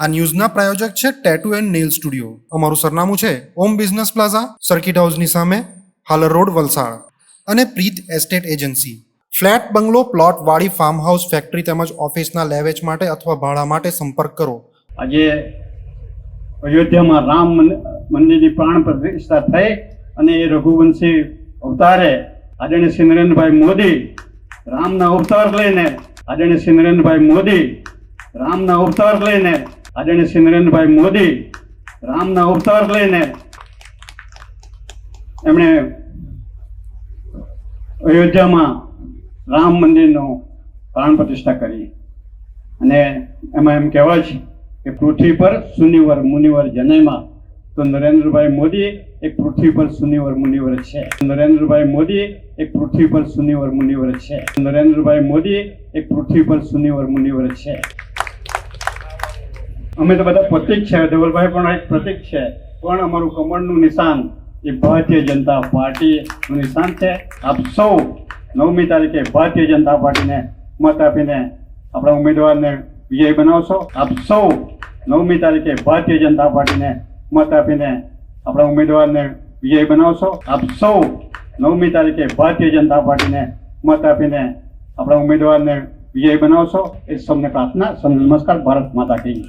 આ ન્યૂઝના પ્રાયોજક છે tattoo and nail studio અમારું સરનામું છે ઓમ બિઝનેસ પ્લાઝા સર્કિટ હાઉસની સામે, હાલર રોડ, વલસાડ. અને Preet estate agency flat, bungalow, plot, વાડી ફાર્મ હાઉસ ફેક્ટરી તેમજ ઓફિસના લેવેચ માટે અથવા ભાડા માટે સંપર્ક કરો. આજે અયોધ્યામાં રામ મંદિરની પ્રાણ પ્રતિષ્ઠા થઈ અને એ રઘુવંશી અવતારે આદરણીય શ્રી નરેન્દ્રભાઈ મોદી રામના અવતાર લઈને, આદરણીય શ્રી નરેન્દ્રભાઈ મોદી રામના અવતાર લઈને આદરણીય શ્રી નરેન્દ્રભાઈ મોદી રામના અવતાર લઈને એમણે અયોધ્યામાં રામ મંદિરનું પ્રાણ પ્રતિષ્ઠા કરી. અને એમાં એમ કહેવાય છે કે પૃથ્વી પર સુનિવર મુનિવર જનયમાં તો નરેન્દ્રભાઈ મોદી એક પૃથ્વી પર સુનિવર મુનિવર છે. નરેન્દ્રભાઈ મોદી એક પૃથ્વી પર સુનિવર મુનિવર છે. નરેન્દ્રભાઈ મોદી એક પૃથ્વી પર સુનિવર મુનિવર છે. અમે તો બધા પ્રતિક છે. ધવલભાઈ પણ એક પ્રતિક છે. પણ અમારું કમળનું નિશાન એ ભારતીય જનતા પાર્ટીનું નિશાન છે. આપ સૌ નવમી તારીખે ભારતીય જનતા પાર્ટીને મત આપીને આપણા ઉમેદવારને વિજય બનાવશો. આપ સૌ નવમી તારીખે ભારતીય જનતા પાર્ટીને મત આપીને આપણા ઉમેદવારને વિજય બનાવશો. આપ સૌ નવમી તારીખે ભારતીય જનતા પાર્ટીને મત આપીને આપણા ઉમેદવારને વિજય બનાવશો. એ સૌને પ્રાર્થના, સૌને નમસ્કાર. ભારત માતા કી